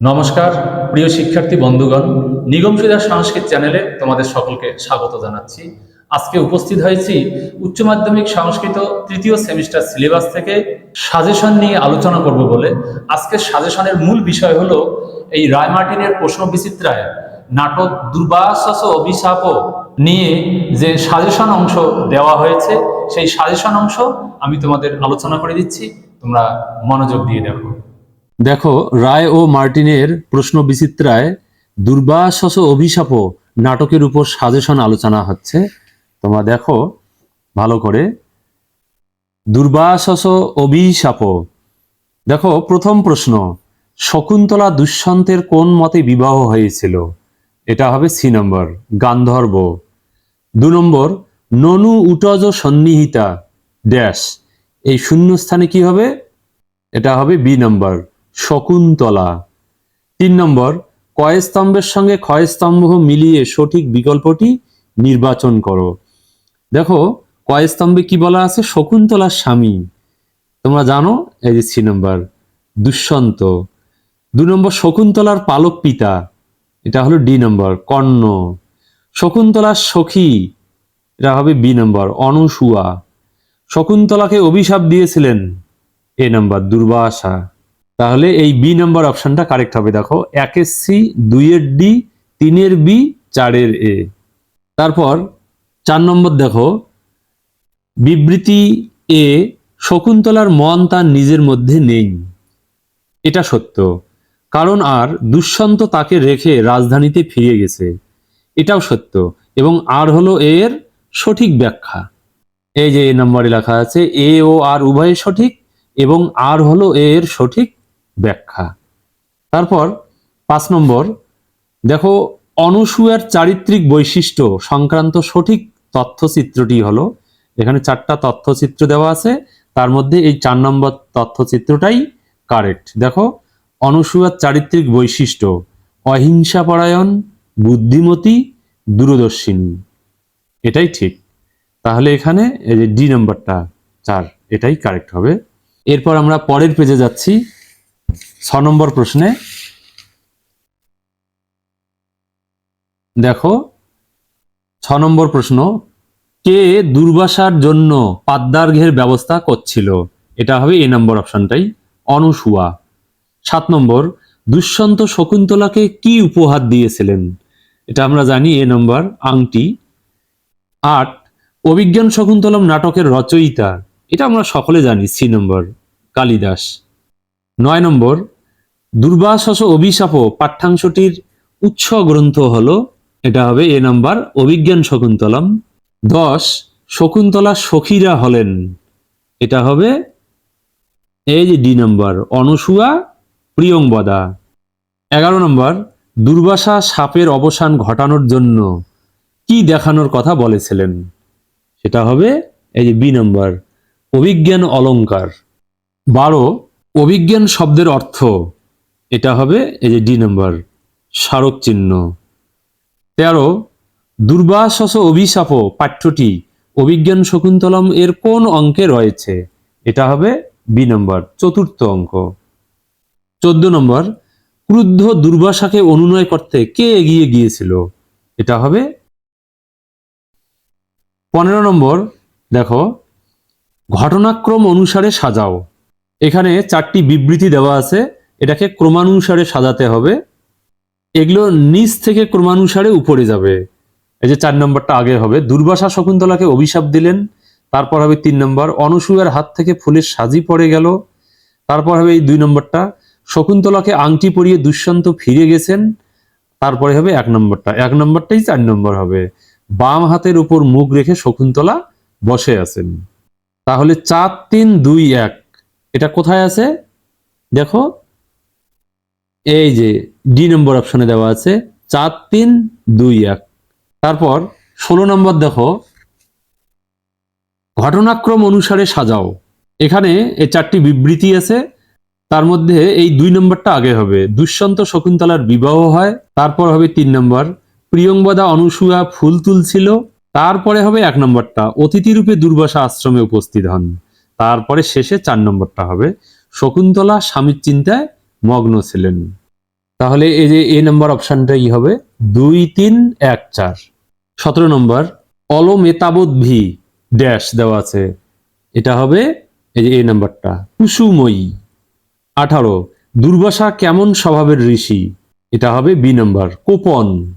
নমস্কার, প্রিয় শিক্ষার্থী বন্ধুগণ, নিগম সুবিধা সংস্কৃত চ্যানেলে তোমাদের সকলকে স্বাগত জানাচ্ছি। আজকে উপস্থিত হয়েছি উচ্চ মাধ্যমিক সংস্কৃত তৃতীয় সেমিস্টার সিলেবাস থেকে সাজেশন নিয়ে আলোচনা করব বলে। আজকে সাজেশনের মূল বিষয় হলো এই রায় মার্টিনের প্রশ্ন বিচিত্রায় নাটক দুর্বাসস অভিশাপ নিয়ে যে সাজেশন অংশ দেওয়া হয়েছে, সেই সাজেশন অংশ আমি তোমাদের আলোচনা করে দিচ্ছি। তোমরা মনোযোগ দিয়ে দেখো। দেখো, রায় ও মার্টিনের প্রশ্ন বিচিত্রায় দুর্বাসস অভিশাপ নাটকের উপর সাজেশন আলোচনা হচ্ছে। তোমরা দেখো, ভালো করে। দুর্বাসস অভিশাপ দেখো, প্রথম প্রশ্ন, শকুন্তলা দুষ্যন্তের কোন মতে বিবাহ হয়েছিল? এটা হবে সি নম্বর, গান্ধর্ব। দু নম্বর, ননু উটজ সন্নিহিতা, ড্যাশ। এই শূন্যস্থানে কি হবে? এটা হবে বি নম্বর। শকুন্তলা। তিন নম্বর কয়স্তম্ভের সঙ্গে ক্ষয়স্তম্ভ মিলিয়ে সঠিক বিকল্পটি নির্বাচন করো। দেখো কয়স্তম্ভে কি বলা আছে? শকুন্তলার স্বামী। তোমরা জানো? এই যে সি নম্বর, দুষ্যন্ত। দু নম্বর, শকুন্তলার পালক পিতা। এটা হলো ডি নম্বর, কর্ণ। শকুন্তলার সখী, এটা হবে বি নম্বর, অনুসুয়া। শকুন্তলাকে অভিশাপ দিয়েছিলেন, এ নম্বর, দুর্বাসা। তাহলে এই বি নম্বর অপশনটা কারেক্ট হবে, দেখো। একের সি দুইয়ের ডি তিনের বি চারের এ তারপর চার নম্বর দেখো। বিবৃতি এ শকুন্তলার মন তার নিজের মধ্যে নেই। এটা সত্য। কারণ আর দুষ্যন্ত তাকে রেখে রাজধানীতে ফিরে গেছে। এটাও সত্য। এবং আর হলো এর সঠিক ব্যাখ্যা। এই যে এ নম্বরে লেখা আছে এ ও আর উভয় সঠিক এবং আর হলো এর সঠিক ব্যাখ্যা। তারপর পাঁচ নম্বর, দেখো অনুসূয়ার চারিত্রিক বৈশিষ্ট্য সংক্রান্ত সঠিক তথ্যচিত্রটি হলো, এখানে চারটা তথ্যচিত্র দেওয়া আছে, তার মধ্যে এই চার নম্বর তথ্যচিত্রটাই কারেক্ট দেখো অনুসূয়ার চারিত্রিক বৈশিষ্ট্য, অহিংসাপরায়ণ, বুদ্ধিমতী, দূরদর্শিনী। এটাই ঠিক। তাহলে এখানে এই যে ডি নাম্বারটা চার, এটাই কারেক্ট হবে। এরপর আমরা পরের পেজে যাচ্ছি। ছ নম্বর প্রশ্নে দেখো, ছ নম্বর প্রশ্ন, কে দুর্বাসার জন্য পাদ্যার্ঘের ব্যবস্থা করছিল? এটা হবে এ নম্বর অপশনটাই, অনুসুয়া। সাত নম্বর, দুষ্যন্ত শকুন্তলাকে কি উপহার দিয়েছিলেন? এটা আমরা জানি এ নম্বর, আংটি। আট, অভিজ্ঞান শকুন্তলম নাটকের রচয়িতা। এটা আমরা সকলে জানি, সি নম্বর, কালিদাস। নয় নম্বর, দুর্বাসস অভিশাপ পাঠ্যাংশটির উৎস গ্রন্থ হলো, এটা হবে এ নাম্বার, অভিজ্ঞান শকুন্তলম। দশ, শকুন্তলা সখীরা হলেন, এটা হবে এই যে ডি নম্বর, অনুসুয়া, প্রিয়ংবদা। এগারো নম্বর, দুর্বাসা সাপের অবসান ঘটানোর জন্য কি দেখানোর কথা বলেছিলেন? সেটা হবে এই যে বি নম্বর, অভিজ্ঞান অলংকার বারো অভিজ্ঞান শব্দের অর্থ এটা হবে এই যে ডি নম্বর, স্মারক চিহ্ন। তেরো, দুর্বাসস অভিশাপ পাঠ্যটি অভিজ্ঞান শকুন্তলম এর কোন অঙ্কে রয়েছে? এটা হবে বি নম্বর, চতুর্থ অঙ্ক। চোদ্দ নম্বর, ক্রুদ্ধ দুর্বাসাকে অনুনয় করতে কে এগিয়ে গিয়েছিল? এটা হবে পনেরো নম্বর, দেখো, ঘটনাক্রম অনুসারে সাজাও। এখানে চারটি বিবৃতি দেওয়া আছে। এটাকে ক্রমানুসারে সাজাতে হবে। এগুলো নিচ থেকে ক্রমানুসারে উপরে যাবে। এই যে চার নম্বরটা আগে হবে। দুর্বাসা শকুন্তলাকে অভিশাপ দিলেন। তারপর হবে তিন নম্বর। অনুসূয়ার হাত থেকে ফুলের সাজি পড়ে গেল। তারপর হবে এই দুই নম্বরটা। শকুন্তলাকে আংটি পরিয়ে দুষ্যন্ত ফিরে গেছেন। তারপরে হবে এক নম্বরটা। এক নম্বরটাই চার নম্বর হবে। বাম হাতের উপর মুখ রেখে শকুন্তলা বসে আছেন। তাহলে চার তিন দুই এক। এটা কোথায় আছে? দেখো, এই যে ডি নম্বর অপশনে দেওয়া আছে, চার তিন দুই এক। তারপর ষোলো নম্বর দেখো, ঘটনাক্রম অনুসারে সাজাও। এখানে এই চারটি বিবৃতি আছে, তার মধ্যে এই দুই নম্বরটা আগে হবে। দুষ্যন্ত শকুন্তলার বিবাহ হয়, তারপর হবে তিন নম্বর। প্রিয়ংবদা অনুসূয়া ফুল তুলছিল, তারপরে হবে এক নম্বরটা। অতিথিরূপে দুর্বাসা আশ্রমে উপস্থিত হন। তারপরে শেষে চার নম্বরটা হবে। শকুন্তলা স্বামীর চিন্তায় মগ্ন ছিলেন। তাহলে এই যে এ নম্বর অপশনটাই হবে। দুই, তিন, এক, চার। সতেরো নম্বর অলমেতাবত ভি ড্যাশ দেওয়া আছে। এটা হবে এই যে এ নাম্বারটা। কুসুময়ী। আঠারো, দুর্বাসা কেমন স্বভাবের ঋষি? এটা হবে বি নম্বর, কোপন।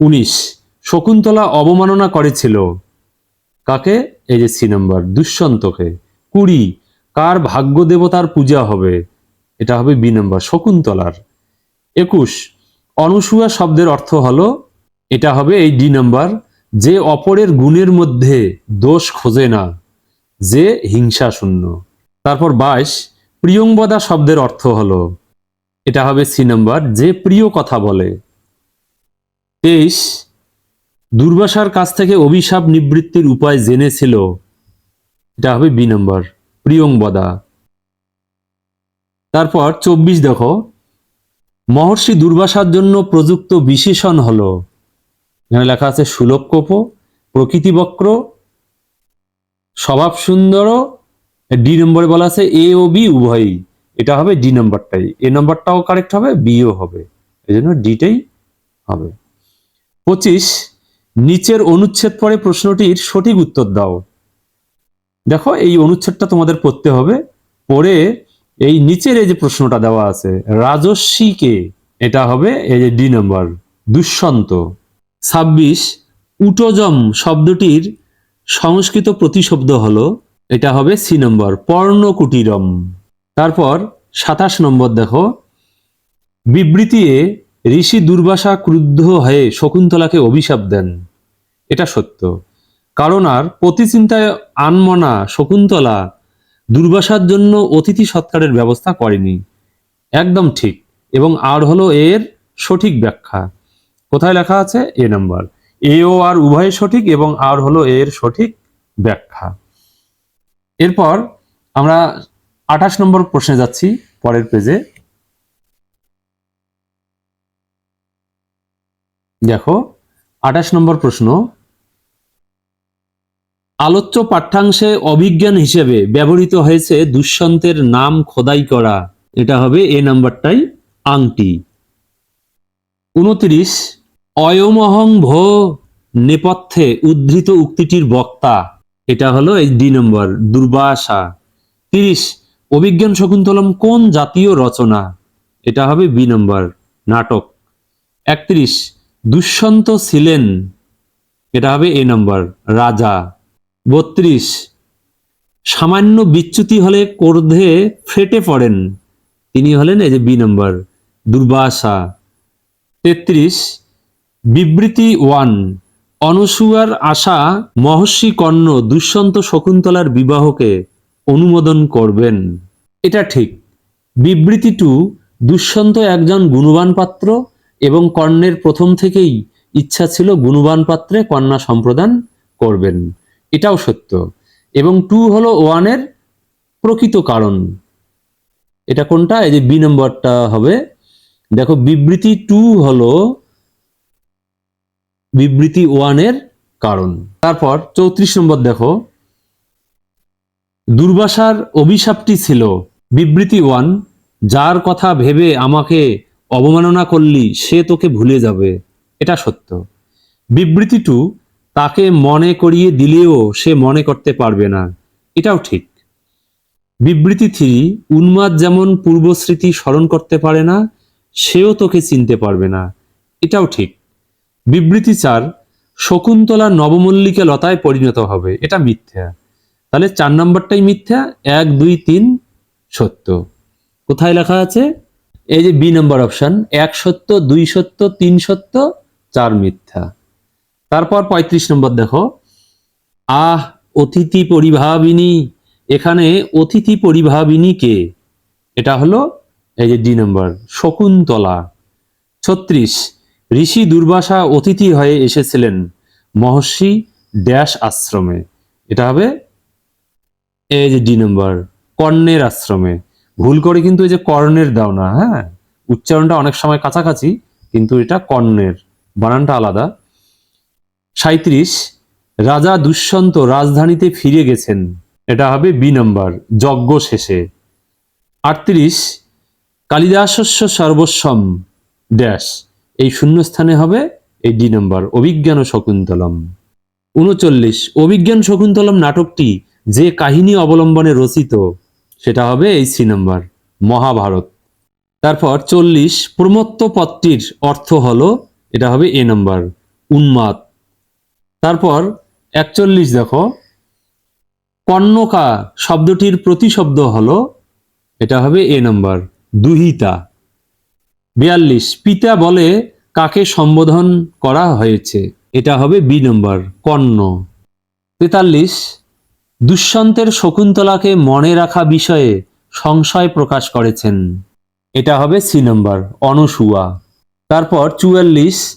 উনিশ, শকুন্তলা অবমাননা করেছিল। কাকে? এই যে সি নাম্বার, দুষ্যন্তকে। কুড়ি, কার ভাগ্য দেবতার পূজা হবে? এটা হবে বি নাম্বার, শকুন্তলার। একুশ, অনুসূয়া শব্দের অর্থ হলো, এটা হবে এই ডি নাম্বার, যে অপরের গুণের মধ্যে দোষ খোঁজে না, যে হিংসা শূন্য। তারপর বাইশ, প্রিয়ংবদা শব্দের অর্থ হলো, এটা হবে সি নম্বর, যে প্রিয় কথা বলে। তেইশ দুর্বাসার কাছ থেকে অভিশাপ নিবৃত্তির উপায় জেনেছিল। এটা হবে বি নম্বর প্রিয়ংবদা তারপর চব্বিশ দেখো। মহর্ষি দুর্বাসার জন্য প্রযুক্ত বিশেষণ হলো। এখানে লেখা আছে সুলভ কোপ প্রকৃতিবক্র স্বভাব সুন্দর ডি নম্বরে বলা আছে এ ও বি উভয়ই। এটা হবে ডি নম্বরটাই। এ নম্বরটাও কারেক্ট হবে বিও হবে। এই জন্য ডিটাই হবে। পঁচিশ নিচের অনুচ্ছেদ পরে প্রশ্নটির সঠিক উত্তর দাও। দেখো, এই অনুচ্ছেদটা তোমাদের পড়তে হবে। পড়ে এই নিচের এই যে প্রশ্নটা দেওয়া আছে, রাজস্বী কে? এটা হবে এই যে ডি নম্বর দুষ্যন্ত ছাব্বিশ, উটোজম শব্দটির সংস্কৃত প্রতিশব্দ হলো, এটা হবে সি নম্বর, পর্ণকুটিরম। তারপর সাতাশ নম্বর দেখো, বিবৃতিয়ে ঋষি দুর্বাসা ক্রুদ্ধ হয়ে শকুন্তলাকে অভিশাপ দেন। এটা সত্য। কারণ আর প্রতিচিন্তায় আনমনা শকুন্তলা দুর্বাসার জন্য অতিথি সৎকারের ব্যবস্থা করেনি। একদম ঠিক। এবং আর হলো এর সঠিক ব্যাখ্যা। কোথায় লেখা আছে? এ নাম্বার। এ ও আর উভয় সঠিক এবং আর হলো এর সঠিক ব্যাখ্যা। এরপর আমরা আঠাশ নম্বর প্রশ্নে যাচ্ছি, পরের পেজে। দেখো, আঠাশ নম্বর প্রশ্ন। আলোচ্য পাঠ্যাংশে অভিজ্ঞান হিসেবে ব্যবহৃত হয়েছে দুষ্যন্তের নাম খোদাই করা। এটা হবে এ নাম্বারটাই আংটি। উনত্রিশ, অয়মহং ভো নেপথ্যে উদ্ধৃত উক্তিটির বক্তা। এটা হলো এই ডি নম্বর, দুর্বাসা। তিরিশ, অভিজ্ঞান শকুন্তলম কোন জাতীয় রচনা? এটা হবে বি নম্বর, নাটক। একত্রিশ দুষ্যন্ত ছিলেন। এটা হবে এ নম্বর, রাজা। বত্রিশ, সামান্য বিচ্যুতি হলে ক্রোধে ফেটে পড়েন। তিনি হলেন এই যে বি নম্বর, দুর্বাসা। তেত্রিশ, বিবৃতি ওয়ান, অনসুয়ার আশা মহর্ষি কর্ণ দুষ্যন্ত শকুন্তলার বিবাহকে অনুমোদন করবেন। এটা ঠিক। বিবৃতি টু, দুষ্যন্ত একজন গুণবান পাত্র এবং কর্ণের প্রথম থেকেই ইচ্ছা ছিল গুণবান পাত্রে কন্যা সম্প্রদান করবেন। এটাও সত্য। এবং টু হলো ওয়ানের প্রকৃত কারণ। এটা কোনটা? এই যে বি নম্বরটা হবে। দেখো, বিবৃতি টু হলো বিবৃতি ওয়ানের কারণ। তারপর চৌত্রিশ নম্বর দেখো। দুর্বাসার অভিশাপটি ছিল বিবৃতি ওয়ান, যার কথা ভেবে আমাকে অবমাননা করলি, সে তোকে ভুলে যাবে। এটা সত্য। বিবৃতি টু তাকে মনে করিয়ে দিলেও সে মনে করতে পারবে না। এটাও ঠিক। বিবৃতি থ্রি উন্মাদ যেমন পূর্বস্মৃতি স্মরণ করতে পারে না, সেও তোকে চিনতে পারবে না। এটাও ঠিক। বিবৃতি চার, শকুন্তলা নবমল্লিকা লতায় পরিণত হবে। এটা মিথ্যা। তাহলে চার নম্বরটাই মিথ্যা, এক, দুই, তিন, সত্য। কোথায় লেখা আছে? এই যে বি নম্বর অপশন, এক সত্য, দুই সত্য, তিন সত্য, চার মিথ্যা। তারপর পঁয়ত্রিশ নম্বর দেখো। আহ, অতিথি পরিভাবিনী, এখানে অতিথি পরিভাবিনী কে? এটা হলো এই যে ডি নম্বর, শকুন্তলা। ছত্রিশ, ঋষি দুর্বাসা অতিথি হয়ে এসেছিলেন মহর্ষি ড্যাশ আশ্রমে। এটা হবে এই যে ডি নম্বর, কর্ণের আশ্রমে। ভুল করে কিন্তু এই যে কর্ণের দাও না হ্যাঁ? উচ্চারণটা অনেক সময় কাছাকাছি, কিন্তু এটা কর্ণের, বানানটা আলাদা। সাঁত্রিশ রাজা দুষ্যন্ত রাজধানীতে ফিরে গেছেন। এটা হবে বি নম্বর, যজ্ঞ শেষে। আটত্রিশ, কালিদাসস্য সর্বস্বম ড্যাশ এই শূন্যস্থানে হবে এই ডি নম্বর, অভিজ্ঞান শকুন্তলম। উনচল্লিশ, অভিজ্ঞান শকুন্তলম নাটকটি যে কাহিনী অবলম্বনে রচিত সেটা হবে এই সি নম্বর, মহাভারত। তারপর চল্লিশ প্রমত্ত পদটির অর্থ হলো, এটা হবে এ নম্বর, উন্মাদ। তারপর একচল্লিশ দেখো, কর্ণকা শব্দটির প্রতিশব্দ হলো, এটা হবে এ নম্বর, দুহিতা। বিয়াল্লিশ, পিতা বলে কাকে সম্বোধন করা হয়েছে, এটা হবে বি নম্বর, কর্ণ। তেতাল্লিশ দুষ্যন্তের শকুন্তলাকে মনে রাখা বিষয়ে সংশয় প্রকাশ করেছেন। এটা হবে সি নম্বর, অনসুয়া। তারপর চুয়াল্লিশ,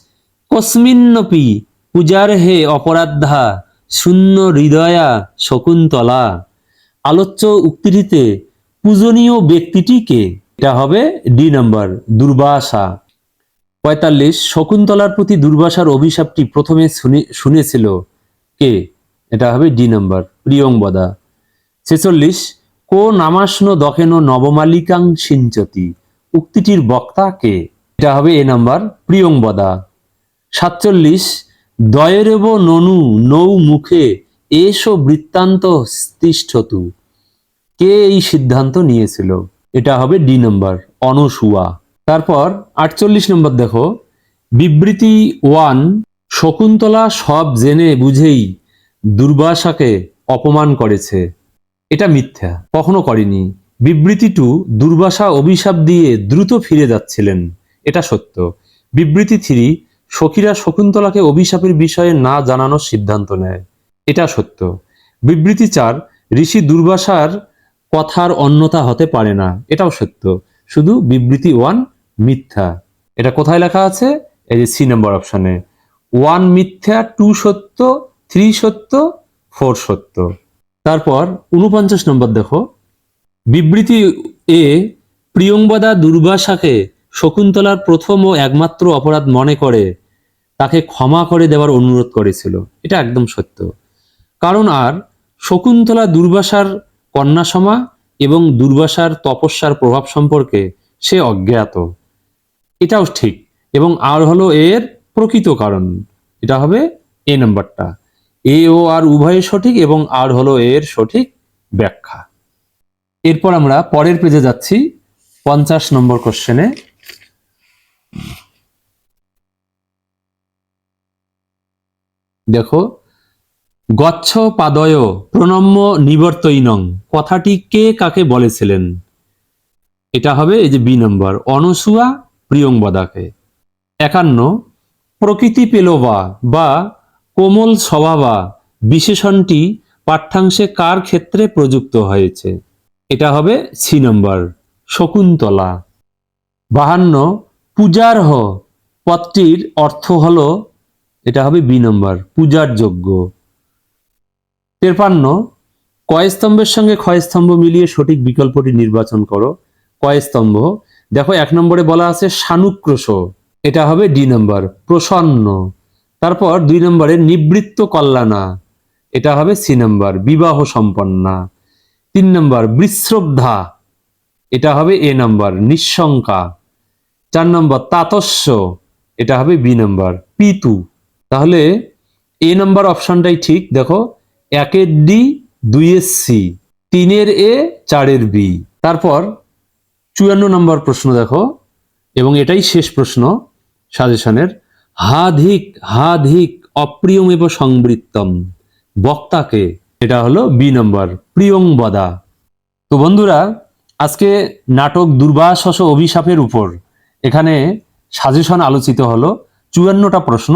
কস্মিন্নপি, পূজার হে অপরাধা শূন্য হৃদয়া শকুন্তলা। আলোচ্য উক্তিটিতে পূজনীয় ব্যক্তিটি কে? এটা হবে ডি নম্বর, দুর্বাসা। পঁয়তাল্লিশ, শকুন্তলার প্রতি দুর্বাসার অভিশাপটি প্রথমে শুনে- শুনেছিল কে? এটা হবে ডি নম্বর প্রিয়ংবদা ছেচল্লিশ কো নামাস্ন দখেন নবমালিকাং সিঞ্চতি? উক্তিটির বক্তা কে? এটা হবে এ নাম্বার প্রিয়ংবদা সাতচল্লিশ, দয়েরেব ননু নৌ মুখে এসো বৃত্তান্ত তিষ্ঠতু কে এই সিদ্ধান্ত নিয়েছিল? এটা হবে ডি নম্বর অনসুয়া। তারপর আটচল্লিশ নম্বর দেখো। বিবৃতি ওয়ান শকুন্তলা সব জেনে বুঝেই দুর্বাসাকে অপমান করেছে। এটা মিথ্যা। কখনো করেনি। বিবৃতি টু দুর্বাসা অভিশাপ দিয়ে দ্রুত ফিরে যাচ্ছিলেন। এটা সত্য। বিবৃতি থ্রি, সখীরা শকুন্তলাকে অভিশাপের বিষয়ে না জানানোর সিদ্ধান্ত নেয়। এটা সত্য। বিবৃতি চার, ঋষি দুর্বাসার কথার অন্যতা হতে পারে না। এটাও সত্য। শুধু বিবৃতি ওয়ান, মিথ্যা। এটা কোথায় লেখা আছে? এই যে সি নম্বর অপশনে। ওয়ান মিথ্যা, টু সত্য থ্রি সত্য ফোর সত্য তারপর উনপঞ্চাশ নম্বর দেখো। বিবৃতি এ প্রিয়ংবদা দুর্বাসাকে শকুন্তলার প্রথম ও একমাত্র অপরাধ মনে করে, তাকে ক্ষমা করে দেওয়ার অনুরোধ করেছিল। এটা একদম সত্য। কারণ আর শকুন্তলা দুর্বাসার কন্যাসমা এবং দুর্বাসার তপস্যার প্রভাব সম্পর্কে সে অজ্ঞাত। এটাও ঠিক এবং আর হলো এর প্রকৃত কারণ। এটা হবে এ নাম্বারটা। এ, ও, আর উভয়ে সঠিক এবং আর হলো এর সঠিক ব্যাখ্যা। এরপর আমরা পরের পেজে যাচ্ছি, পঞ্চাশ নম্বর কোশ্চেনে দেখো, গচ্ছ পাদয় প্রণম্য নিবর্তইনং কথাটি কে কাকে বলেছিলেন? এটা হবে এই যে বি নম্বর, অনসুয়া প্রিয়ংবদাকে। একান্ন, প্রকৃতি পেলোবা বা কোমল স্বভাবা বিশেষণটি পাঠ্যাংশে কার ক্ষেত্রে প্রযুক্ত হয়েছে? এটা হবে সি নম্বর, শকুন্তলা। বাহান্ন, পূজার্হ। পদটির অর্থ হলো, এটা হবে বি নম্বর পূজার যোগ্য তেপান্ন কয় স্তম্ভের সঙ্গে ক্ষয় স্তম্ভ মিলিয়ে সঠিক বিকল্পটি নির্বাচন করো। কয় স্তম্ভ? দেখো এক নম্বরে বলা আছে সানুক্রোশ। এটা হবে ডি নম্বর, প্রসন্ন। তারপর দুই নম্বরে নিবৃত্ত কল্যাণা। এটা হবে সি নম্বর, বিবাহ সম্পন্না। তিন নম্বর, বিশ্রদ্ধা। এটা হবে এ নম্বর, নিঃশঙ্কা। চার নম্বর, তাতস্য। এটা হবে বি নম্বর, পিতু। তাহলে এ নম্বর অপশনটাই ঠিক। দেখো, একের ডি, দুইয়ের সি, তিনের এ, চারের বি। তারপর চুয়ান্ন নম্বর প্রশ্ন দেখো, এবং এটাই শেষ প্রশ্ন সাজেশনের। হাধিক হাধিক অপ্রিয়মেব সংবৃত্তম। বক্তাকে, এটা হলো বি নম্বর প্রিয়ংবদা তো বন্ধুরা, আজকে নাটক দুর্বাসস অভিশাপের উপর এখানে সাজেশন আলোচিত হলো চুয়ান্নটা প্রশ্ন।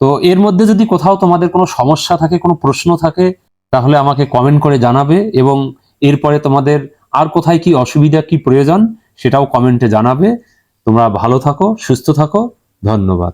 তো এর মধ্যে যদি কোথাও তোমাদের কোনো সমস্যা থাকে, কোনো প্রশ্ন থাকে, তাহলে আমাকে কমেন্ট করে জানাবে এবং এরপরে তোমাদের আর কোথায় কি অসুবিধা, কি প্রয়োজন, সেটাও কমেন্টে জানাবে। তোমরা ভালো থাকো, সুস্থ থাকো। ধন্যবাদ।